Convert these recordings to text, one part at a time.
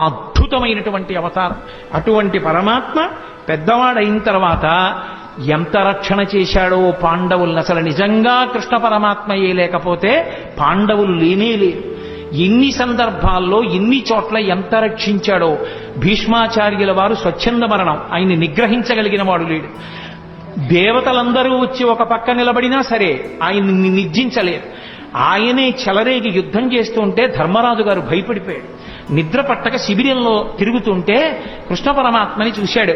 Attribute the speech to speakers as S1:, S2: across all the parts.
S1: అద్భుతమైనటువంటి అవతారం. అటువంటి పరమాత్మ పెద్దవాడైన తర్వాత ఎంత రక్షణ చేశాడో పాండవులను అసలు నిజంగా కృష్ణ పరమాత్మయే లేకపోతే పాండవులు లేనే లేరు. ఎన్ని సందర్భాల్లో ఎన్ని చోట్ల ఎంత రక్షించాడో భీష్మాచార్యుల వారు స్వచ్ఛంద మరణం. ఆయన్ని నిగ్రహించగలిగిన వాడు లేడు. దేవతలందరూ వచ్చి ఒక పక్క నిలబడినా సరే ఆయన్ని నిర్జించలేరు ఆయనే చెలరేగి యుద్ధం చేస్తుంటే ధర్మరాజు గారు భయపడిపోయాడు. నిద్ర పట్టక శిబిరంలో తిరుగుతుంటే కృష్ణ పరమాత్మని చూశాడు.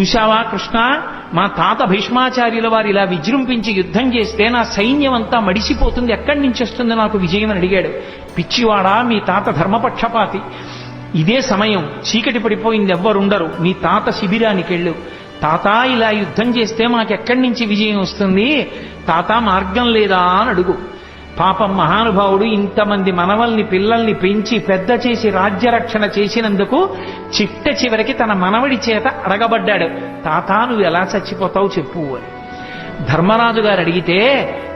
S1: చూశావా కృష్ణ? మా తాత భీష్మాచార్యుల వారు ఇలా విజృంభించి యుద్ధం చేస్తే నా సైన్యం అంతా మడిసిపోతుంది. ఎక్కడి నుంచి వస్తుంది నాకు విజయం అని అడిగాడు. పిచ్చివాడా మీ తాత ధర్మపక్షపాతి. ఇదే సమయం. చీకటి పడిపోయింది ఎవ్వరుండరు. మీ తాత శిబిరానికి వెళ్ళు. తాత ఇలా యుద్ధం చేస్తే మాకెక్కడి నుంచి విజయం వస్తుంది? తాత మార్గం లేదా అని అడుగు. పాపం మహానుభావుడు ఇంతమంది మనవల్ని పిల్లల్ని పెంచి పెద్ద చేసి రాజ్యరక్షణ చేసినందుకు చిట్ట చివరికి తన మనవడి చేత అడగబడ్డాడు తాతా నువ్వు ఎలా చచ్చిపోతావు చెప్పు అని. ధర్మరాజు గారు అడిగితే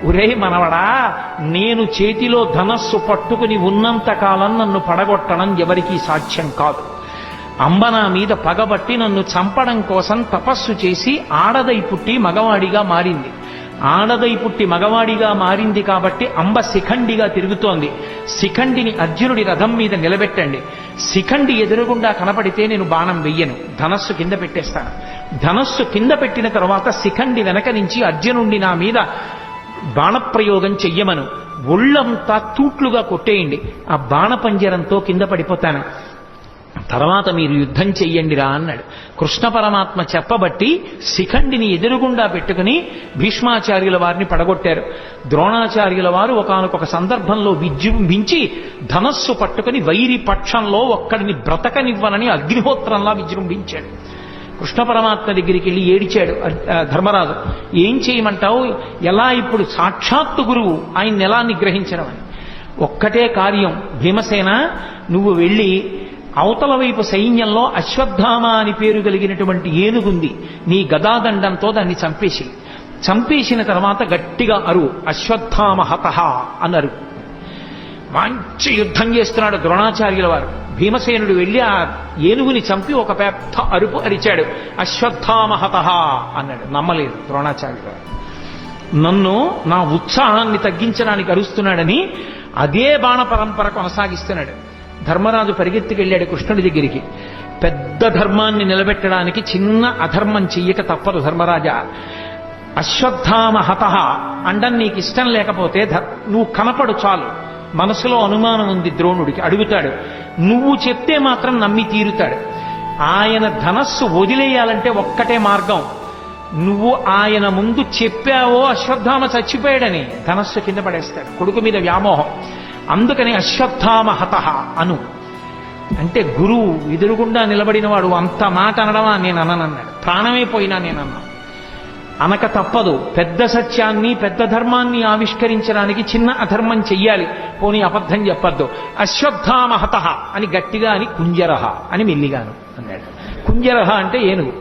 S1: ఒరే మనవడా నేను చేతిలో ధనస్సు పట్టుకుని ఉన్నంత కాలం నన్ను పడగొట్టడం ఎవరికీ సాధ్యం కాదు. అంబ నా మీద పగబట్టి నన్ను చంపడం కోసం తపస్సు చేసి ఆడదై పుట్టి మగవాడిగా మారింది. ఆడదై పుట్టి మగవాడిగా మారింది కాబట్టి అంబ శిఖండిగా తిరుగుతోంది. శిఖండిని అర్జునుడి రథం మీద నిలబెట్టండి. శిఖండి ఎదురుగుండా కనపడితే నేను బాణం వెయ్యను. ధనస్సు కింద పెట్టేస్తాను. ధనస్సు కింద పెట్టిన తర్వాత శిఖండి వెనక నుంచి అర్జునుడిని నా మీద బాణప్రయోగం చెయ్యమను. ఒళ్ళంతా తూట్లుగా కొట్టేయండి. ఆ బాణపంజరంతో కింద పడిపోతాను. తర్వాత మీరు యుద్ధం చెయ్యండిరా అన్నాడు. కృష్ణ పరమాత్మ చెప్పబట్టి శిఖండిని ఎదురుగుండా పెట్టుకుని భీష్మాచార్యుల వారిని పడగొట్టారు. ద్రోణాచార్యుల వారు ఒకనొక సందర్భంలో విజృంభించి ధనస్సు పట్టుకుని వైరి పక్షంలో ఒక్కడిని బ్రతకనివ్వనని అగ్నిహోత్రంలా విజృంభించాడు. కృష్ణ పరమాత్మ దగ్గరికి వెళ్ళి ఏడిచాడు ధర్మరాజు. ఏం చేయమంటావు? ఎలా ఇప్పుడు సాక్షాత్తు గురువు? ఆయన్ని ఎలా నిగ్రహించడం అని? ఒక్కటే కార్యం. భీమసేన నువ్వు వెళ్ళి అవతల వైపు సైన్యంలో అశ్వత్థామ అని పేరు కలిగినటువంటి ఏనుగుంది. నీ గదాదండంతో దాన్ని చంపేసి. చంపేసిన తర్వాత గట్టిగా అరు అశ్వత్థామ హతహ అన్నారు మంచి యుద్ధం చేస్తున్నాడు ద్రోణాచార్యుల వారు. భీమసేనుడు వెళ్ళి ఆ ఏనుగుని చంపి ఒక పెద్ద అరుపు అరిచాడు. అశ్వత్థామహతహ అన్నాడు. నమ్మలేదు ద్రోణాచార్యుడు నన్ను నా ఉత్సాహాన్ని తగ్గించడానికి అరుస్తున్నాడని అదే బాణ పరంపర కొనసాగిస్తున్నాడు. ధర్మరాజు పరిగెత్తుకెళ్ళాడు కృష్ణుడి దగ్గరికి. పెద్ద ధర్మాన్ని నిలబెట్టడానికి చిన్న అధర్మం చెయ్యక తప్పదు ధర్మరాజా. అశ్వత్థామ హత అండం నీకు ఇష్టం లేకపోతే ధర్- నువ్వు కనపడు చాలు. మనసులో అనుమానం ఉంది ద్రోణుడికి. అడుగుతాడు నువ్వు చెప్తే మాత్రం నమ్మి తీరుతాడు. ఆయన ధనస్సు వదిలేయాలంటే ఒక్కటే మార్గం. నువ్వు ఆయన ముందు చెప్పావో అశ్వత్థామ చచ్చిపోయాడని ధనస్సు కింద పడేస్తాడు. కొడుకు మీద వ్యామోహం. అందుకని అశ్వత్థామహత అను. అంటే గురువు ఎదురుగుండా నిలబడినవాడు అంత మాట అనడమా నేను అననన్నాడు. ప్రాణమే పోయినా నేను అన్నా. అనక తప్పదు. పెద్ద సత్యాన్ని పెద్ద ధర్మాన్ని ఆవిష్కరించడానికి చిన్న అధర్మం చెయ్యాలి. పోనీ అబద్ధం చెప్పద్దు. అశ్వత్థామహత అని గట్టిగా అని కుంజరహ అని మెల్లిగాను అన్నాడు. కుంజరహ అంటే ఏనుగు.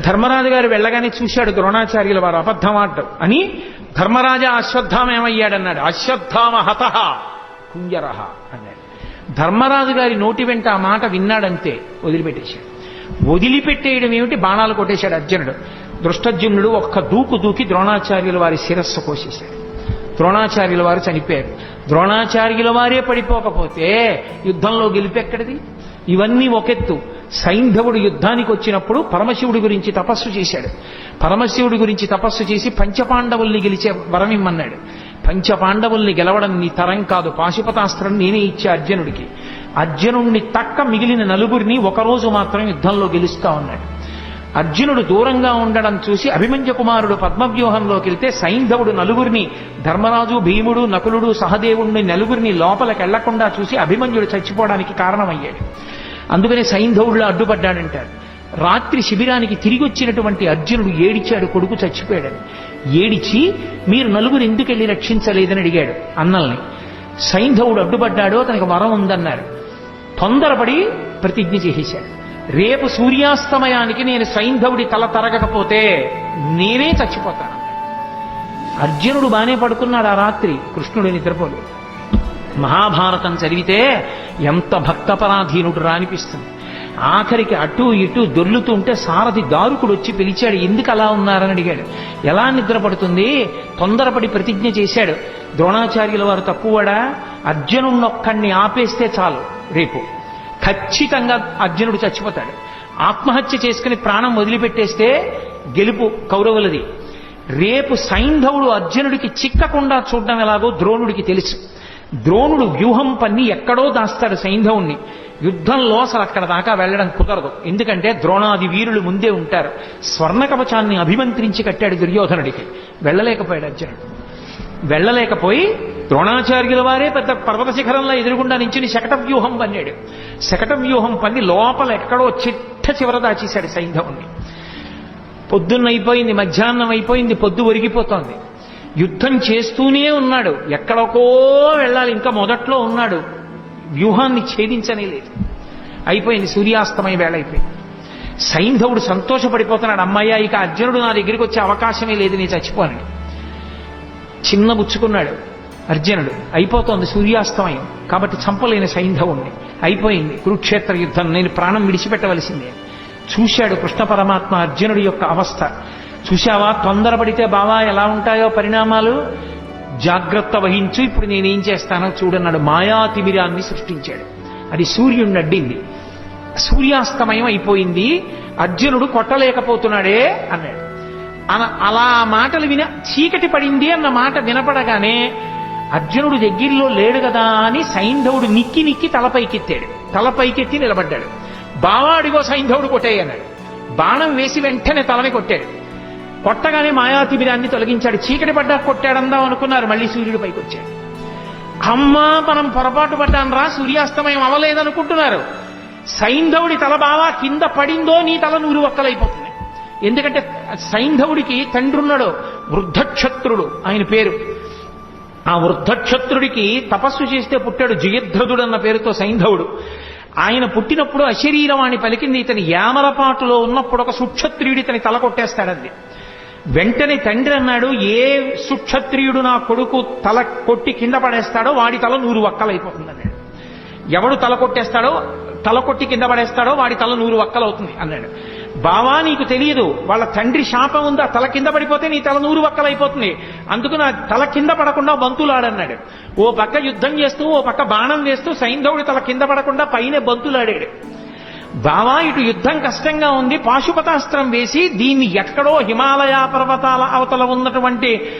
S1: ధర్మరాజు గారు వెళ్ళగానే చూశాడు ద్రోణాచార్యుల వారు అబద్ధం ఆడటం అని ధర్మరాజ అశ్వత్థామ ఏమయ్యాడన్నాడు? అశ్వత్థామ హతః కుంజరహ అన్నాడు. ధర్మరాజు గారి నోటి వెంట ఆ మాట విన్నాడంతే వదిలిపెట్టేశాడు. వదిలిపెట్టేయడం ఏమిటి? బాణాలు కొట్టేశాడు అర్జునుడు. దృష్టజ్యుమ్నుడు ఒక్క దూకు దూకి ద్రోణాచార్యుల వారి శిరస్సు కోసేశాడు. ద్రోణాచార్యుల వారు చనిపోయారు. ద్రోణాచార్యుల వారే పడిపోకపోతే యుద్ధంలో గెలిపెక్కడిది ఇవన్నీ ఒకెత్తు. సైంధవుడు యుద్ధానికి వచ్చినప్పుడు పరమశివుడి గురించి తపస్సు చేశాడు. పరమశివుడి గురించి తపస్సు చేసి పంచపాండవుల్ని గెలిచే వరం ఇమ్మన్నాడు. పంచపాండవుల్ని గెలవడం నీ తరం కాదు. పాశుపతాస్త్రం నేనే ఇచ్చే అర్జునుడికి. అర్జునుడిని తక్క మిగిలిన నలుగురిని ఒకరోజు మాత్రం యుద్ధంలో గెలుస్తా ఉన్నాడు. అర్జునుడు దూరంగా ఉండడం చూసి అభిమన్య కుమారుడు పద్మవ్యూహంలోకి వెళ్తే సైంధవుడు నలుగురిని ధర్మరాజు భీముడు నకులుడు సహదేవుడిని నలుగురిని లోపలికి వెళ్ళకుండా చూసి అభిమన్యుడు చచ్చిపోవడానికి కారణమయ్యాడు. అందుకనే సైంధవుడిలో అడ్డుపడ్డాడంటారు. రాత్రి శిబిరానికి తిరిగి వచ్చినటువంటి అర్జునుడు ఏడిచాడు కొడుకు చచ్చిపోయాడని. ఏడిచి మీరు నలుగురు ఎందుకెళ్ళి రక్షించలేదని అడిగాడు అన్నల్ని. సైంధవుడు అడ్డుపడ్డాడు అతనికి వరం ఉందన్నారు. తొందరపడి ప్రతిజ్ఞ చేసేశాడు. రేపు సూర్యాస్తమయానికి నేను సైంధవుడి తల తరగకపోతే నేనే చచ్చిపోతాను అర్జునుడు బానే పడుకున్నాడు ఆ రాత్రి కృష్ణుడు నిద్రపోలేదు. మహాభారతం చదివితే ఎంత భక్తపరాధీనుడు రానిపిస్తుంది. ఆఖరికి అటు ఇటు దొర్లుతుంటే సారథి దారుకుడు వచ్చి పిలిచాడు ఎందుకు అలా ఉన్నారని అడిగాడు. ఎలా నిద్రపడుతుంది తొందరపడి ప్రతిజ్ఞ చేశాడు. ద్రోణాచార్యుల వారు తక్కువడా అర్జునున్నొక్కడిని ఆపేస్తే చాలు రేపు. ఖచ్చితంగా అర్జునుడు చచ్చిపోతాడు. ఆత్మహత్య చేసుకుని ప్రాణం వదిలిపెట్టేస్తే గెలుపు కౌరవులది. రేపు సైంధవుడు అర్జునుడికి చిక్కకుండా చూడడం ఎలాగో ద్రోణుడికి తెలుసు. ద్రోణుడు వ్యూహం పన్ని ఎక్కడో దాస్తాడు సైంధవుణ్ణి. యుద్ధంలో అసలు అక్కడ దాకా వెళ్ళడం కుదరదు. ఎందుకంటే ద్రోణాది వీరులు ముందే ఉంటారు. స్వర్ణ కవచాన్ని అభిమంత్రించి కట్టాడు దుర్యోధనుడికి. వెళ్ళలేకపోయాడు అర్జునుడు. వెళ్ళలేకపోయి ద్రోణాచార్యుల వారే పెద్ద పర్వత శిఖరంలో ఎదురుగుండా నించుని శకట వ్యూహం పన్నాడు. శకట వ్యూహం పన్ని లోపల ఎక్కడో చిట్ట చివర దాచేశాడు సైంధవుణ్ణి. పొద్దున్న అయిపోయింది మధ్యాహ్నం అయిపోయింది పొద్దు ఒరిగిపోతోంది. యుద్ధం చేస్తూనే ఉన్నాడు. ఎక్కడికో వెళ్ళాలి. ఇంకా మొదట్లో ఉన్నాడు. వ్యూహాన్ని ఛేదించనే లేదు. అయిపోయింది. సూర్యాస్తమయ వేళ అయిపోయింది. సైంధవుడు సంతోషపడిపోతున్నాడు. అమ్మయ్య ఇక అర్జునుడు నా దగ్గరికి వచ్చే అవకాశమే లేదు. నేను చచ్చిపోనాడు చిన్న బుచ్చుకున్నాడు అర్జునుడు. అయిపోతోంది సూర్యాస్తమయం. కాబట్టి చంపలేని సైంధవుణ్ణి. అయిపోయింది. కురుక్షేత్ర యుద్ధం. నేను ప్రాణం విడిచిపెట్టవలసిందే. చూశాడు కృష్ణ పరమాత్మ అర్జునుడి యొక్క అవస్థ. చూశావా? తొందరపడితే బావా ఎలా ఉంటాయో పరిణామాలు? జాగ్రత్త వహించు ఇప్పుడు నేనేం చేస్తానో చూడన్నాడు. మాయా తిమిరాన్ని సృష్టించాడు. అది సూర్యుడిని అడ్డింది సూర్యాస్తమయం అయిపోయింది. అర్జునుడు కొట్టలేకపోతున్నాడే అన్నాడు. అలా మాటలు విన చీకటి పడింది అన్న మాట వినపడగానే అర్జునుడు దగ్గరలో లేడు కదా అని సైంధవుడు నిక్కి నిక్కి తలపైకెత్తాడు. తలపైకెత్తి నిలబడ్డాడు. బావాడిగో సైంధవుడు కొట్టేయన్నాడు బాణం వేసి వెంటనే తలని కొట్టాడు. కొట్టగానే మాయాతిమిరాన్ని తొలగించాడు. చీకటి పడ్డా కొట్టాడందాం అనుకున్నారు. మళ్ళీ సూర్యుడు పైకి వచ్చాడు అమ్మా మనం పొరపాటు పడ్డాను రా సూర్యాస్తమయం అవ్వలేదనుకుంటున్నారు సైంధవుడి తల బావా కింద పడిందో నీ తల నూరు ఒక్కలైపోతుంది. ఎందుకంటే సైంధవుడికి తండ్రున్నాడు వృద్ధక్షత్రుడు ఆయన పేరు. ఆ వృద్ధక్షత్రుడికి తపస్సు చేస్తే పుట్టాడు జయధ్రదుడు అన్న పేరుతో సైంధవుడు. ఆయన పుట్టినప్పుడు అశరీరవాణి పలికింది ఇతని యామలపాటులో ఉన్నప్పుడు ఒక సుక్షత్రియుడు ఇతని తల కొట్టేస్తాడంది. వెంటనే తండ్రి అన్నాడు ఏ సుక్షత్రియుడు నా కొడుకు తల కొట్టి కింద పడేస్తాడో వాడి తల నూరు వక్కలైపోతుందన్నాడు. ఎవడు తల కొట్టేస్తాడో తల కొట్టి కింద పడేస్తాడో వాడి తల నూరు వక్కలవుతుంది అన్నాడు. బావా నీకు తెలియదు వాళ్ళ తండ్రి శాపం ఉందా? తల కింద పడిపోతే నీ తల నూరు వక్కలైపోతుంది. అందుకు నా తల కింద పడకుండా బంతులాడన్నాడు. ఓ పక్క యుద్ధం చేస్తూ ఓ పక్క బాణం వేస్తూ సైంధవుడి తల కింద పడకుండా పైన బంతులాడాడు. బావా ఇటు యుద్ధం కష్టంగా ఉంది. పాశుపతాస్త్రం వేసి దీన్ని ఎక్కడో హిమాలయ పర్వతాల అవతల ఉన్నటువంటి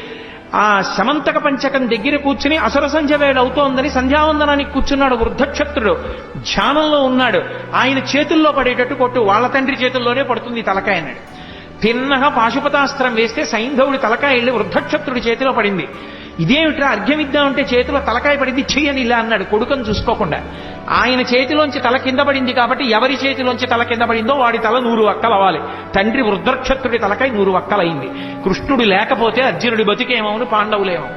S1: ఆ శమంతక పంచకం దగ్గర కూర్చుని అసుర సంధ్య అవుతోందని సంధ్యావందనానికి కూర్చున్నాడు వృద్ధక్షత్రుడు. ధ్యానంలో ఉన్నాడు. ఆయన చేతుల్లో పడేటట్టు కొట్టు. వాళ్ళ తండ్రి చేతుల్లోనే పడుతుంది తలకాయ అన్నాడు. తిన్నగా పాశుపతాస్త్రం వేస్తే సైంధవుడి తలకాయ వెళ్ళి వృద్ధక్షత్రుడి చేతిలో పడింది. ఇదేమిట్రా అర్ఘ్యమిద్దాం అంటే చేతిలో తలకాయ పడింది? చెయ్యని ఇలా అన్నాడు. కొడుకును చూసుకోకుండా. ఆయన చేతిలోంచి తల కింద పడింది కాబట్టి ఎవరి చేతిలోంచి తల కింద పడిందో వాడి తల నూరు అక్కలవ్వాలి తండ్రి వృద్ధక్షత్రుడి తలకాయ నూరు అక్కలైంది కృష్ణుడు లేకపోతే అర్జునుడి బతికేమవును? పాండవులేమో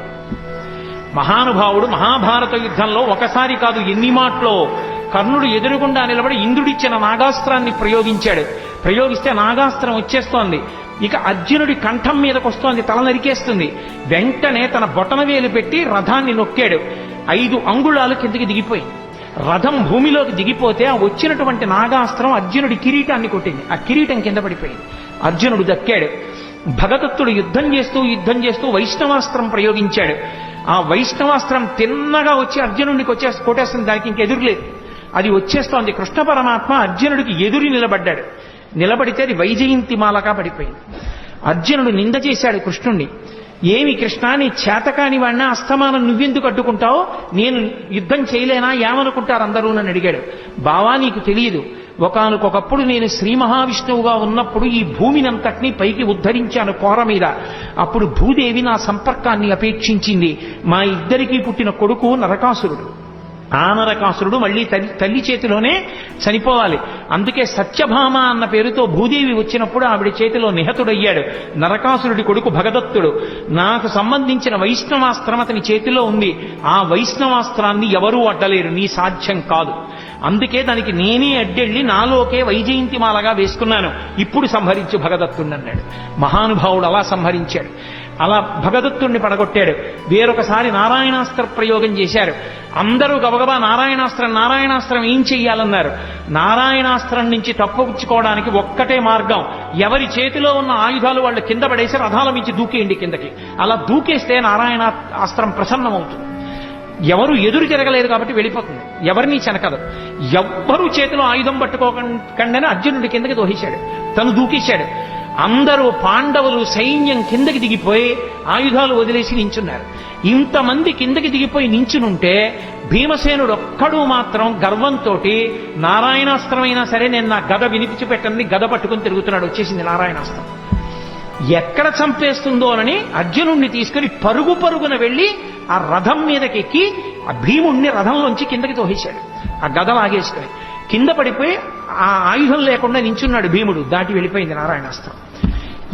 S1: మహానుభావుడు మహాభారత యుద్ధంలో ఒకసారి కాదు ఎన్ని మాటలో కర్ణుడు ఎదురుగుండా నిలబడి ఇంద్రుడిచ్చిన నాగాస్త్రాన్ని ప్రయోగించాడు. ప్రయోగిస్తే నాగాస్త్రం వచ్చేస్తోంది. ఇక అర్జునుడి కంఠం మీదకు వస్తోంది తల నరికేస్తుంది. వెంటనే తన బొటన వేలు పెట్టి రథాన్ని నొక్కాడు. ఐదు అంగుళాలు కిందకి దిగిపోయి. రథం భూమిలోకి దిగిపోతే ఆ వచ్చినటువంటి నాగాస్త్రం అర్జునుడి కిరీటాన్ని కొట్టింది. ఆ కిరీటం కింద పడిపోయింది. అర్జునుడు దక్కాడు. భగదత్తుడు యుద్ధం చేస్తూ యుద్ధం చేస్తూ వైష్ణవాస్త్రం ప్రయోగించాడు. ఆ వైష్ణవాస్త్రం తిన్నగా వచ్చి అర్జునుడికి వచ్చే కొట్టేస్తుంది. దానికి ఇంకెదురులేదు అది వచ్చేస్తోంది. కృష్ణ పరమాత్మ అర్జునుడికి ఎదురు నిలబడ్డాడు. నిలబడితే అది వైజయంతి మాలగా పడిపోయింది. అర్జునుడు నింద చేశాడు కృష్ణుణ్ణి. ఏమి కృష్ణ నీ చేతకాని వాడిన అస్తమానం నువ్వెందుకు అడ్డుకుంటావు? నేను యుద్ధం చేయలేనా? ఏమనుకుంటారు అందరూ? నన్ను అడిగాడు. బావా నీకు తెలియదు. ఒకనకొకప్పుడు నేను శ్రీ మహావిష్ణువుగా ఉన్నప్పుడు ఈ భూమినంతటినీ పైకి ఉద్ధరించాను కోర మీద. అప్పుడు భూదేవి నా సంపర్కాన్ని అపేక్షించింది. మా ఇద్దరికీ పుట్టిన కొడుకు నరకాసురుడు. ఆ నరకాసురుడు మళ్ళీ తల్లి తల్లి చేతిలోనే చనిపోవాలి. అందుకే సత్యభామ అన్న పేరుతో భూదేవి వచ్చినప్పుడు ఆవిడ చేతిలో నిహతుడయ్యాడు. నరకాసురుడి కొడుకు భగదత్తుడు. నాకు సంబంధించిన వైష్ణవాస్త్రం అతని చేతిలో ఉంది. ఆ వైష్ణవాస్త్రాన్ని ఎవరూ అడ్డలేరు. నీ సాధ్యం కాదు. అందుకే దానికి నేనే అడ్డెళ్ళి నాలోకే వైజయంతిమాలగా వేసుకున్నాను. ఇప్పుడు సంహరించు భగదత్తుడు అన్నాడు. మహానుభావుడు అలా సంహరించాడు. అలా భగదత్తుణ్ణి పడగొట్టాడు. వేరొకసారి నారాయణాస్త్ర ప్రయోగం చేశారు. అందరూ గబగబా నారాయణాస్త్రం నారాయణాస్త్రం ఏం చెయ్యాలన్నారు? నారాయణాస్త్రం నుంచి తప్పుపుచ్చుకోవడానికి ఒక్కటే మార్గం. ఎవరి చేతిలో ఉన్న ఆయుధాలు వాళ్ళు కింద పడేసి రథాల మించి దూకేయండి కిందకి. అలా దూకేస్తే నారాయణ అస్త్రం ప్రసన్నమవుతుంది. ఎవరు ఎదురు తిరగలేదు కాబట్టి వెళ్ళిపోతుంది. ఎవరిని చెనకదు. ఎవ్వరు చేతిలో ఆయుధం పట్టుకోకండి అర్జునుడి కిందకి దోహించాడు తను దూకేశాడు. అందరూ పాండవులు సైన్యం కిందకి దిగిపోయి ఆయుధాలు వదిలేసి నించున్నారు. ఇంతమంది కిందకి దిగిపోయి నించునుంటే భీమసేనుడు ఒక్కడు మాత్రం గర్వంతో నారాయణాస్త్రమైనా సరే నేను నా గద వినిపించిపెట్టని గద పట్టుకుని తిరుగుతున్నాడు వచ్చేసింది నారాయణాస్త్రం. ఎక్కడ చంపేస్తుందోనని అర్జునుణ్ణి తీసుకుని పరుగు పరుగున వెళ్ళి ఆ రథం మీదకెక్కి ఆ భీముణ్ణి రథంలోంచి కిందకి తోహేశాడు ఆ గద లాగేసుకుని కింద పడిపోయి ఆ ఆయుధం లేకుండా నించున్నాడు భీముడు. దాటి వెళ్ళిపోయింది నారాయణాస్త్రం.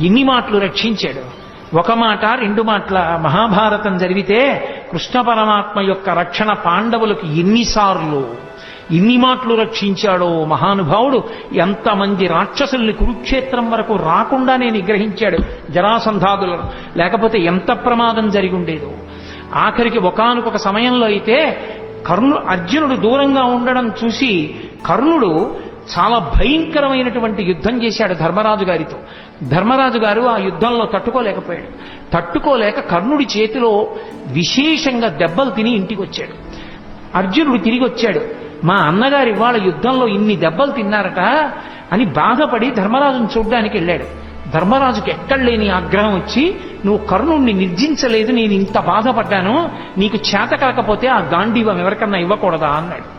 S1: ఎన్ని మాటలు రక్షించాడు. ఒక మాట రెండు మాటల మహాభారతం జరిగితే కృష్ణ పరమాత్మ యొక్క రక్షణ పాండవులకు ఎన్నిసార్లు ఇన్ని మాటలు రక్షించాడో మహానుభావుడు. ఎంతమంది రాక్షసుల్ని కురుక్షేత్రం వరకు రాకుండానే నిగ్రహించాడు జరాసంధాదులను. లేకపోతే ఎంత ప్రమాదం జరిగి ఉండేదో. ఆఖరికి ఒకానొక సమయంలో అయితే కర్ణుడు అర్జునుడు దూరంగా ఉండడం చూసి కర్ణుడు చాలా భయంకరమైనటువంటి యుద్ధం చేశాడు ధర్మరాజు గారితో. ధర్మరాజు గారు ఆ యుద్ధంలో తట్టుకోలేకపోయాడు. తట్టుకోలేక కర్ణుడి చేతిలో విశేషంగా దెబ్బలు తిని ఇంటికి వచ్చాడు అర్జునుడు తిరిగి వచ్చాడు మా అన్నగారు ఇవాళ యుద్ధంలో ఇన్ని దెబ్బలు తిన్నారట అని బాధపడి ధర్మరాజును చూడ్డానికి వెళ్ళాడు. ధర్మరాజుకి ఎక్కడ లేని ఆగ్రహం వచ్చి నువ్వు కర్ణుణ్ణి నిర్జించలేదు నేను ఇంత బాధపడ్డాను నీకు చేత కాకపోతే ఆ గాంధీవం ఎవరికన్నా ఇవ్వకూడదా? అన్నాడు.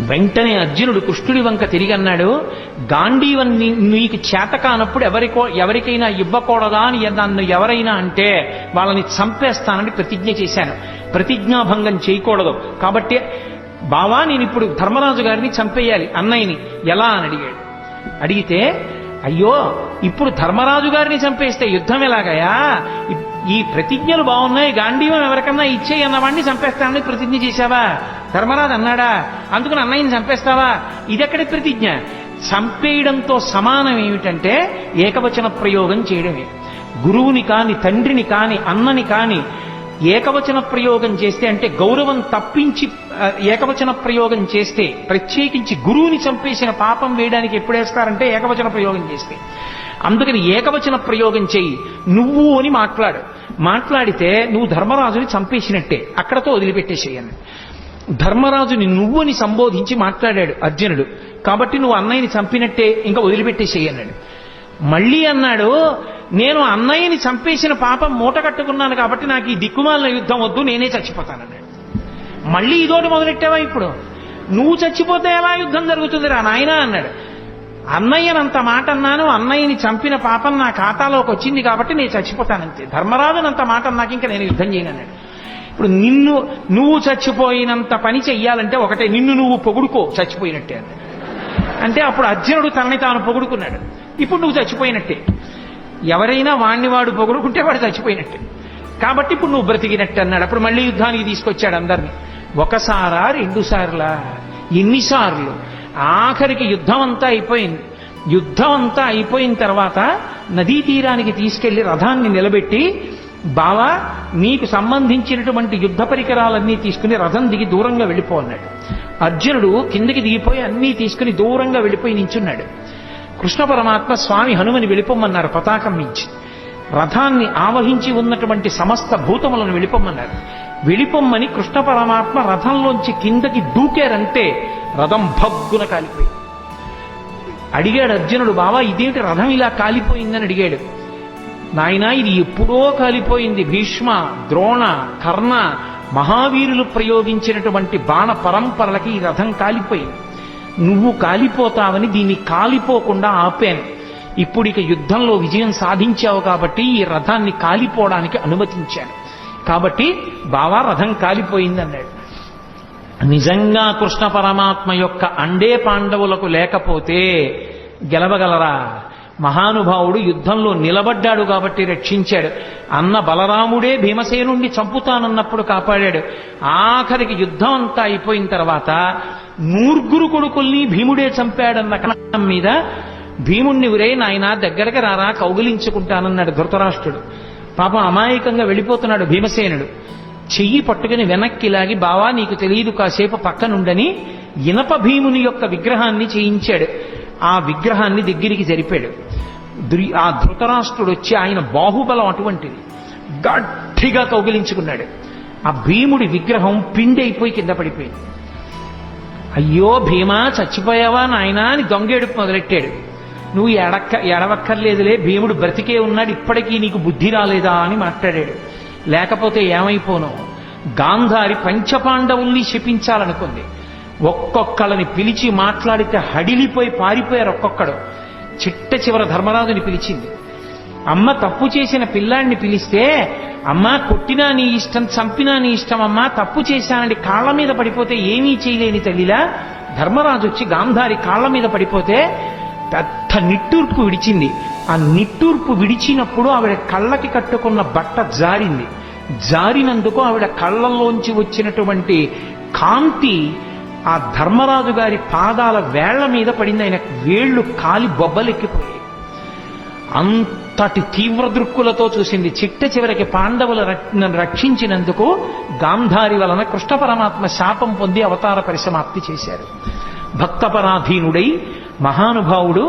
S1: వెంటనే అర్జునుడు కృష్ణుడి వంక తిరిగి అన్నాడు గాంధీవన్ నీకు చేత కానప్పుడు ఎవరికో ఎవరికైనా ఇవ్వకూడదా అని నన్ను ఎవరైనా అంటే వాళ్ళని చంపేస్తానని ప్రతిజ్ఞ చేశాను. ప్రతిజ్ఞాభంగం చేయకూడదు. కాబట్టి బావా నేను ఇప్పుడు ధర్మరాజు గారిని చంపేయాలి అన్నయ్యని ఎలా అని అడిగాడు. అడిగితే అయ్యో ఇప్పుడు ధర్మరాజు గారిని చంపేస్తే యుద్ధం ఎలాగయా ఈ ప్రతిజ్ఞలు బాగున్నాయి గాంధీవం ఎవరికన్నా ఇచ్చేయి అన్నవాడిని చంపేస్తానని ప్రతిజ్ఞ చేశావా? ధర్మరాజు అన్నాడా? అందుకని అన్నయ్యని చంపేస్తావా? ఇదెక్కడి ప్రతిజ్ఞ? చంపేయడంతో సమానం ఏమిటంటే ఏకవచన ప్రయోగం చేయడమే. గురువుని కాని తండ్రిని కాని అన్నని కాని ఏకవచన ప్రయోగం చేస్తే అంటే గౌరవం తప్పించి ఏకవచన ప్రయోగం చేస్తే ప్రత్యేకించి గురువుని చంపేసిన పాపం వేయడానికి ఎప్పుడేస్తారంటే ఏకవచన ప్రయోగం చేస్తే. అందుకని ఏకవచన ప్రయోగం చెయ్యి నువ్వు అని మాట్లాడు. మాట్లాడితే నువ్వు ధర్మరాజుని చంపేసినట్టే. అక్కడతో వదిలిపెట్టేసేయను. ధర్మరాజుని నువ్వుని సంబోధించి మాట్లాడాడు అర్జునుడు. కాబట్టి నువ్వు అన్నయ్యని చంపినట్టే ఇంకా వదిలిపెట్టేసేయన్నాడు మళ్ళీ అన్నాడు నేను అన్నయ్యని చంపేసిన పాపం మూట కట్టుకున్నాను కాబట్టి నాకు ఈ దిక్కుమాలిన యుద్ధం వద్దు నేనే చచ్చిపోతానన్నాడు మళ్ళీ ఇదోటి మొదలెట్టావా ఇప్పుడు? నువ్వు చచ్చిపోతే ఎలా యుద్ధం జరుగుతుంది రా నాయన? అన్నాడు. అన్నయ్యనంత మాట అన్నాను అన్నయ్యని చంపిన పాపం నా ఖాతాలోకి వచ్చింది కాబట్టి నేను చచ్చిపోతానంతే. ధర్మరాజునంత మాట అన్నాక ఇంకా నేను యుద్ధం చేయనన్నాడు. ఇప్పుడు నిన్ను నువ్వు చచ్చిపోయినంత పని చెయ్యాలంటే ఒకటే నిన్ను నువ్వు పొగుడుకో చచ్చిపోయినట్టే అన్నాడు. అంటే అప్పుడు అర్జునుడు తనని తాను పొగుడుకున్నాడు. ఇప్పుడు నువ్వు చచ్చిపోయినట్టే. ఎవరైనా వాణ్ణి వాడు పొగుడుకుంటే వాడు చచ్చిపోయినట్టే. కాబట్టి ఇప్పుడు నువ్వు బ్రతికినట్టు అన్నాడు. అప్పుడు మళ్ళీ యుద్ధానికి తీసుకొచ్చాడు అందరినీ. ఒకసారా రెండు సార్లా ఎన్నిసార్లు? ఆఖరికి యుద్ధం అంతా అయిపోయింది. యుద్ధం అంతా అయిపోయిన తర్వాత నదీ తీరానికి తీసుకెళ్ళి రథాన్ని నిలబెట్టి బావా నీకు సంబంధించినటువంటి యుద్ధ పరికరాలన్నీ తీసుకుని రథం దిగి దూరంగా వెళ్ళిపోన్నాడు అర్జునుడు కిందకి దిగిపోయి అన్నీ తీసుకుని దూరంగా వెళ్ళిపోయి నించున్నాడు. కృష్ణ పరమాత్మ స్వామి హనుమని వెళ్ళిపోమన్నారు పతాకం మించి. రథాన్ని ఆవహించి ఉన్నటువంటి సమస్త భూతములను వెళ్ళిపోమన్నారు వెళ్ళిపోమ్మని కృష్ణ పరమాత్మ రథంలోంచి కిందకి దూకారంటే రథం భగ్గున కాలిపోయింది అడిగాడు అర్జునుడు బావా ఇదేమిటి రథం ఇలా కాలిపోయిందని? అడిగాడు. నాయన ఇది ఎప్పుడో కాలిపోయింది. భీష్మ ద్రోణ కర్ణ మహావీరులు ప్రయోగించినటువంటి బాణ పరంపరలకి ఈ రథం కాలిపోయింది. నువ్వు కాలిపోతావని దీన్ని కాలిపోకుండా ఆపాను. ఇప్పుడు ఇక యుద్ధంలో విజయం సాధించావు కాబట్టి ఈ రథాన్ని కాలిపోవడానికి అనుమతించాను. కాబట్టి బావా రథం కాలిపోయింది అన్నాడు నిజంగా కృష్ణ పరమాత్మ యొక్క అండే పాండవులకు లేకపోతే గెలవగలరా? మహానుభావుడు యుద్ధంలో నిలబడ్డాడు కాబట్టి రక్షించాడు. అన్న బలరాముడే భీమసేనుండి చంపుతానన్నప్పుడు కాపాడాడు. ఆఖరికి యుద్ధం అంతా అయిపోయిన తర్వాత నూర్గురు కొడుకుల్ని భీముడే చంపాడన్న కారణం మీద భీముణ్ణి ఉరే నాయన దగ్గరకు రారా కౌగిలించుకుంటానన్నాడు ధృతరాష్ట్రుడు. పాపం అమాయకంగా వెళ్ళిపోతున్నాడు భీమసేనుడు. చెయ్యి పట్టుకుని వెనక్కి లాగి బావా నీకు తెలియదు కాసేపు పక్కనుండని ఇనప భీముని యొక్క విగ్రహాన్ని చేయించాడు. ఆ విగ్రహాన్ని దగ్గరికి జరిపాడు. దురి- ఆ ధృతరాష్ట్రుడు వచ్చి ఆయన బాహుబలం అటువంటిది. గట్టిగా కౌగిలించుకున్నాడు. ఆ భీముడి విగ్రహం పిండి అయిపోయి కింద పడిపోయింది. అయ్యో భీమా చచ్చిపోయావా నాయనా అని దొంగేడుపు మొదలెట్టాడు. నువ్వు ఎడక్క ఎడవక్కర్లేదులే భీముడు బ్రతికే ఉన్నాడు ఇప్పటికీ నీకు బుద్ధి రాలేదా అని మాట్లాడాడు. లేకపోతే ఏమైపోను? గాంధారి పంచపాండవుల్ని శపించాలనుకుంది. ఒక్కొక్కళ్ళని పిలిచి మాట్లాడితే హడిలిపోయి పారిపోయారు ఒక్కొక్కడు. చిట్ట చివర ధర్మరాజుని పిలిచింది. అమ్మ తప్పు చేసిన పిల్లాడిని పిలిస్తే అమ్మా కొట్టినా నీ ఇష్టం చంపినా నీ ఇష్టం అమ్మా తప్పు చేశానండి కాళ్ళ మీద పడిపోతే ఏమీ చేయలేని తల్లిలా ధర్మరాజు వచ్చి గాంధారి కాళ్ళ మీద పడిపోతే పెద్ద నిట్టూర్పు విడిచింది. ఆ నిట్టూర్పు విడిచినప్పుడు ఆవిడ కళ్ళకి కట్టుకున్న బట్ట జారింది. జారినందుకు ఆవిడ కళ్ళల్లోంచి వచ్చినటువంటి కాంతి ఆ ధర్మరాజు గారి పాదాల వేళ్ళ మీద పడింది. ఆయన వేళ్ళు కాలి బొబ్బలెక్కిపోయాయి. అంతటి తీవ్ర దృక్కులతో చూసింది. చిట్ట చివరికి పాండవుల రక్షించినందుకు గాంధారి వలన కృష్ణ పరమాత్మ శాపం పొంది అవతార పరిసమాప్తి చేశారు. భక్తపరాధీనుడై మహానుభావుడు